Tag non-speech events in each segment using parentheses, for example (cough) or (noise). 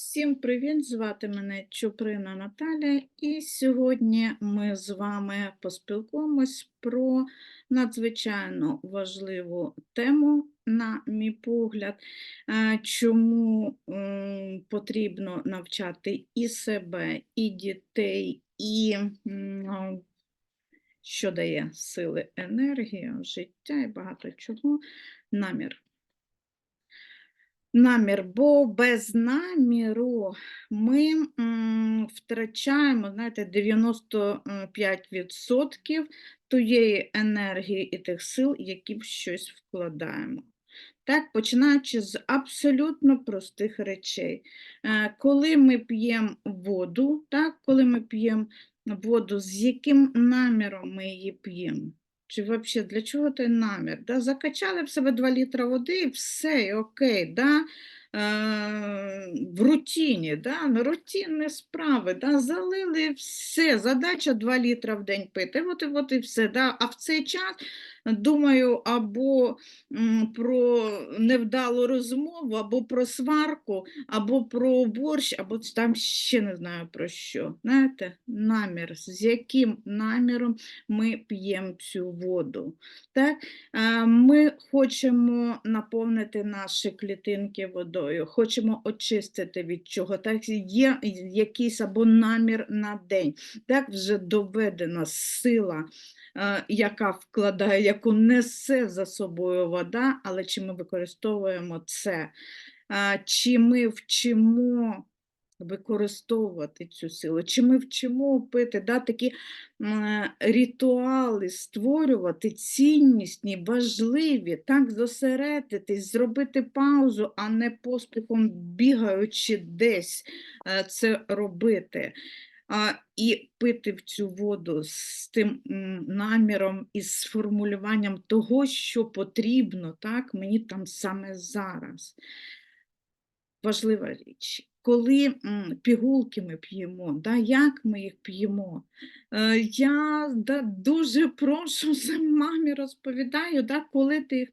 Всім привіт! Звати мене Чуприна Наталя, і сьогодні ми з вами поспілкуємось про надзвичайно важливу тему, на мій погляд, е, чому потрібно навчати і себе, і дітей, і що дає сили, енергію, життя і багато чого, намір. Намір, бо без наміру ми втрачаємо, знаєте, 95% тієї енергії і тих сил, які в щось вкладаємо. Так, починаючи з абсолютно простих речей. Е, Коли ми п'ємо воду, так, коли ми п'ємо воду, з яким наміром ми її п'ємо? Чи взагалі для чого той намір? Да? Закачали в себе 2 літра води і все, і окей. Да? В рутині, да? на рутинні справи, да? залили все, задача 2 літра в день пити, от от і все. Да? А в цей час думаю або про невдалу розмову, або про сварку, або про борщ, або там ще не знаю про що. Знаєте, намір, з яким наміром ми п'ємо цю воду. Так? Е, Ми хочемо наповнити наші клітинки водою, хочемо очистити від чого. Так? Є якийсь або намір на день. Так вже доведена сила, е, яка вкладає, яку несе за собою вода, але чи ми використовуємо це? Е, Чи ми вчимо використовувати цю силу, чи ми вчимо пити, да, такі ритуали створювати ціннісні, важливі, так зосередитись, зробити паузу, а не поспіхом бігаючи десь е, це робити. А, і пити в цю воду з тим наміром і з формулюванням того, що потрібно, так, мені там саме зараз. Важлива річ. Коли пігулки ми п'ємо, да, як ми їх п'ємо? Е, я да, дуже прошу (laughs) мамі розповідаю, да, коли ти їх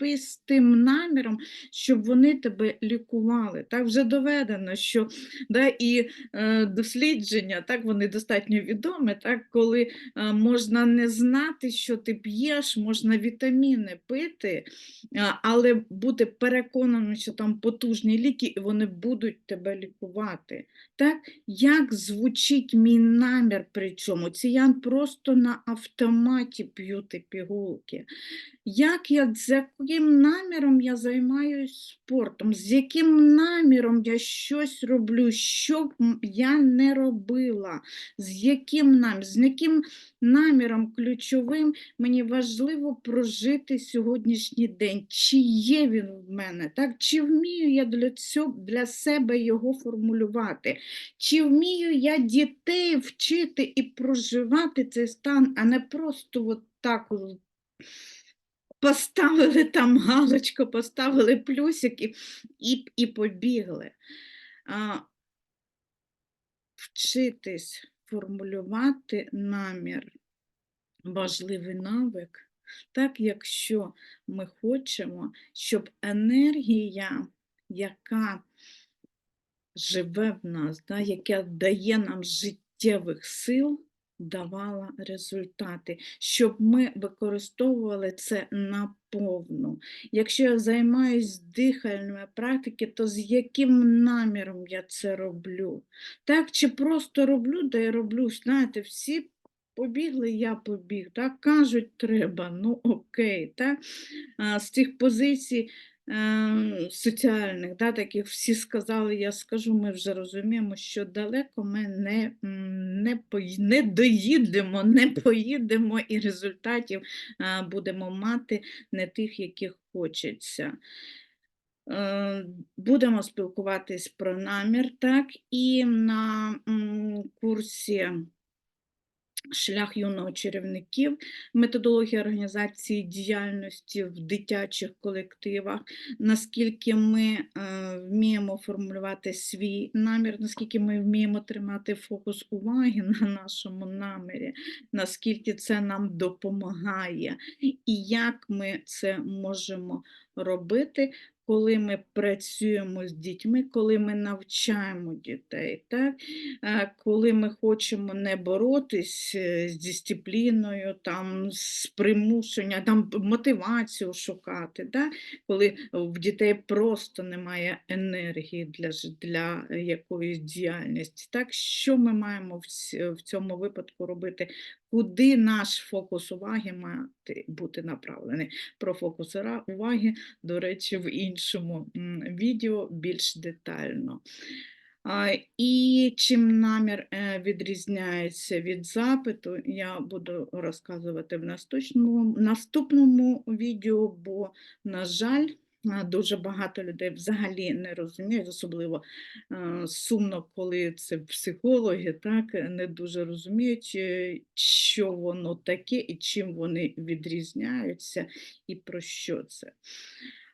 піш- з тим наміром, щоб вони тебе лікували. Так вже доведено, що да, і е, дослідження, так вони достатньо відомі, так, коли е, можна не знати, що ти п'єш, можна вітаміни пити, а, але бути переконаним, що там потужні ліки, і вони будуть тебе лікувати. Так? Як звучить мій намір при цьому? Це я просто на автоматі п'ю ті пігулки. Як я, з яким наміром я займаюся спортом, з яким наміром я щось роблю, що б я не робила, з яким наміром, з яким наміром ключовим мені важливо прожити сьогоднішній день, чи є він в мене, так? чи вмію я для, цього, для себе його формулювати, чи вмію я дітей вчити і проживати цей стан, а не просто от так поставили там галочку, поставили плюсики і, і побігли. А, вчитись формулювати намір важливий навик, так, якщо ми хочемо, щоб енергія, яка живе в нас, да, яка дає нам життєвих сил, давала результати, щоб ми використовували це наповну. Якщо я займаюся дихальними практиками, то з яким наміром я це роблю? Так, чи просто роблю, да я роблю, знаєте, всі побігли, я побіг. Так? Кажуть, треба, ну окей. Так? З цих позицій соціальних, да, таких всі сказали, я скажу, ми вже розуміємо, що далеко ми не, не, не доїдемо, не (laughs) поїдемо і результатів е, будемо мати не тих, яких хочеться. Е, Будемо спілкуватись про намір, так, і на курсі Шлях юного чарівників, методологія організації діяльності в дитячих колективах, наскільки ми е, вміємо формулювати свій намір, наскільки ми вміємо тримати фокус уваги на нашому намірі, наскільки це нам допомагає, і як ми це можемо робити, коли ми працюємо з дітьми, коли ми навчаємо дітей, так? Коли ми хочемо не боротись е, з дисципліною, там, з примушення, там, мотивацію шукати, да? коли в дітей просто немає енергії для, для якоїсь діяльності. Так? Що ми маємо в цьому випадку робити? Куди наш фокус уваги має бути направлений? Про фокус уваги, до речі, в іншому відео більш детально. І чим намір е, відрізняється від запиту, я буду розказувати в наступному, наступному відео, бо, на жаль, дуже багато людей взагалі не розуміють, особливо е, сумно, коли це психологи, так, не дуже розуміють, е, що воно таке і чим вони відрізняються, і про що це.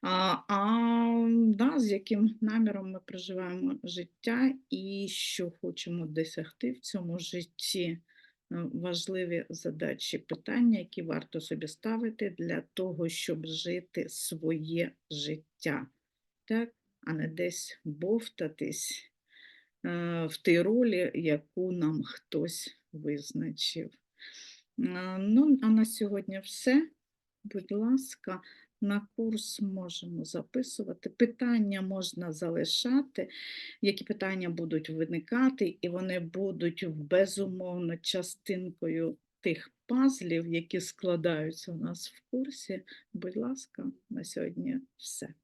А, а да, з яким наміром ми проживаємо життя і що хочемо досягти в цьому житті. Важливі задачі, питання, які варто собі ставити для того, щоб жити своє життя, так? а не десь бовтатись е, в тій ролі, яку нам хтось визначив. Е, Ну, а на сьогодні все. Будь ласка, на курс можемо записувати. Питання можна залишати, які питання будуть виникати, і вони будуть безумовно частинкою тих пазлів, які складаються у нас в курсі. Будь ласка, на сьогодні все.